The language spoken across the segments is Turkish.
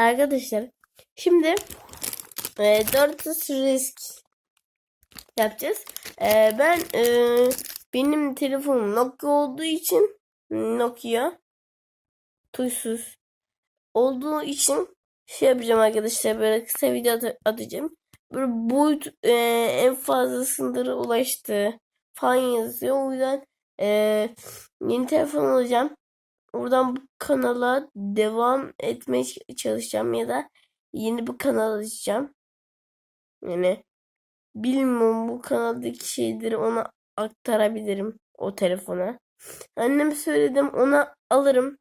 Arkadaşlar şimdi e, 400 risk yapacağız. E, ben e, benim telefonum Nokia olduğu için Nokia tuysuz olduğu için şey yapacağım arkadaşlar böyle kısa video at- atacağım. Böyle boyut e, en fazla sınırı ulaştı falan yazıyor. O yüzden e, yeni telefon alacağım. Oradan bu kanala devam etmeye çalışacağım ya da yeni bir kanal açacağım. Yani bilmiyorum bu kanaldaki şeyleri ona aktarabilirim o telefona. Anneme söyledim ona alırım.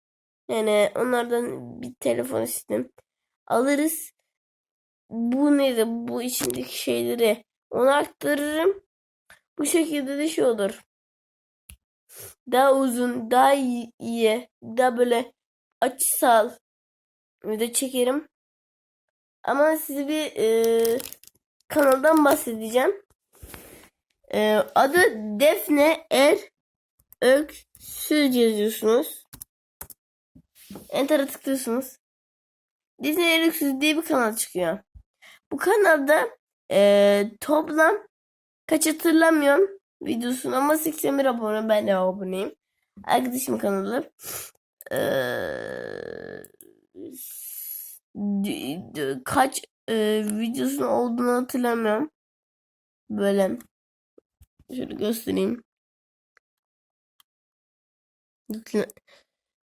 Yani onlardan bir telefon istedim. Alırız. Bu neydi? Bu içindeki şeyleri ona aktarırım. Bu şekilde de şey olur. Daha uzun, daha iyi, daha böyle açısal video çekerim. Ama size bir e, kanaldan bahsedeceğim. E, adı Defne Er Öksüz yazıyorsunuz. Enter'a tıklıyorsunuz. Defne Er Öksüz diye bir kanal çıkıyor. Bu kanalda e, toplam kaç hatırlamıyorum videosunu ama 81 abone ben de aboneyim. Arkadaşım kanalı. D- kaç e, videosunun olduğunu hatırlamıyorum. Böyle şöyle göstereyim.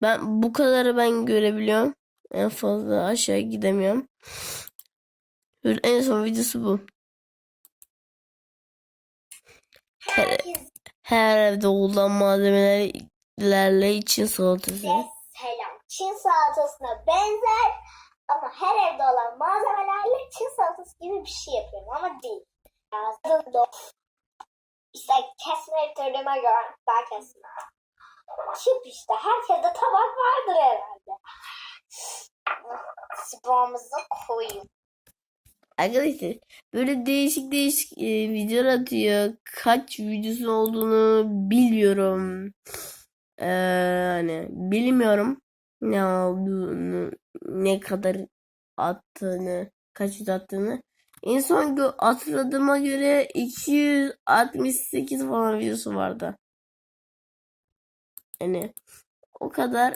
Ben bu kadarı ben görebiliyorum. En fazla aşağı gidemiyorum. En son videosu bu. Her, her evde olan malzemelerle için salatası. selam. Çin salatasına benzer ama her evde olan malzemelerle Çin salatası gibi bir şey yapıyorum ama değil. Yazdım da işte kesme törenime göre ben kesme. Çip işte herkeste tabak vardır herhalde. Sporumuzu koyayım. Arkadaşlar böyle değişik değişik e, videolar atıyor. Kaç videosu olduğunu bilmiyorum. Ee, hani bilmiyorum ne olduğunu, ne kadar attığını, kaç attığını. En son hatırladığıma göre 268 falan videosu vardı. Yani o kadar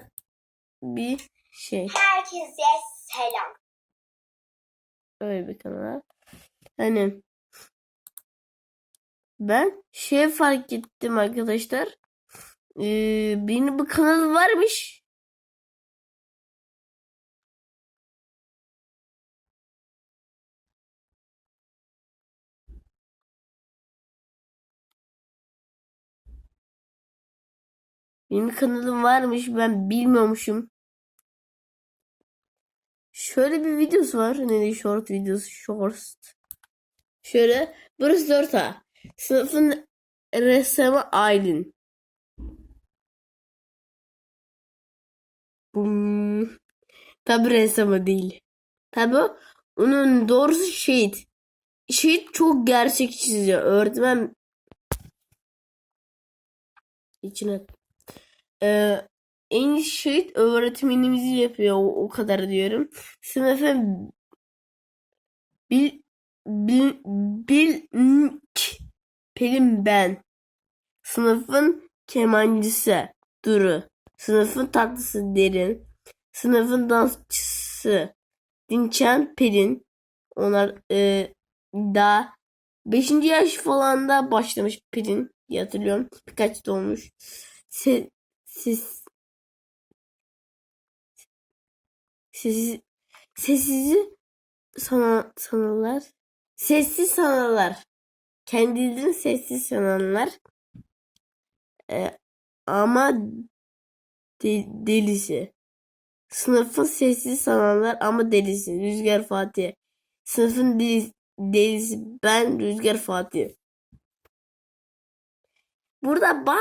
bir şey. Herkese selam. Öyle bir kanal. Hani ben şey fark ettim arkadaşlar. Ee, benim bu kanal varmış. Benim kanalım varmış. Ben bilmiyormuşum. Şöyle bir videosu var. Ne short videosu. Short. Şöyle. Burası 4A. Sınıfın ressamı Aylin. Tabi ressamı değil. Tabi onun doğrusu şehit. Şehit çok gerçek çiziyor. Öğretmen içine ee, en iyi şehit öğretmenimizi yapıyor. O, o kadar diyorum. Sınıfın bil bil bil Pelin ben. Sınıfın kemancısı Duru. Sınıfın tatlısı Derin. Sınıfın dansçısı Dinçen Pelin. Onlar e, daha 5. yaş falan da başlamış Pelin hatırlıyorum. Birkaç da olmuş. Se, ses, sessiz, sessizi sana, sanırlar. Sessiz sanarlar. Kendilerini sessiz sananlar. Ee, ama de- delisi. Sınıfın sessiz sananlar ama delisi. Rüzgar Fatih. Sınıfın delisi, delisi ben Rüzgar Fatih. Burada bazı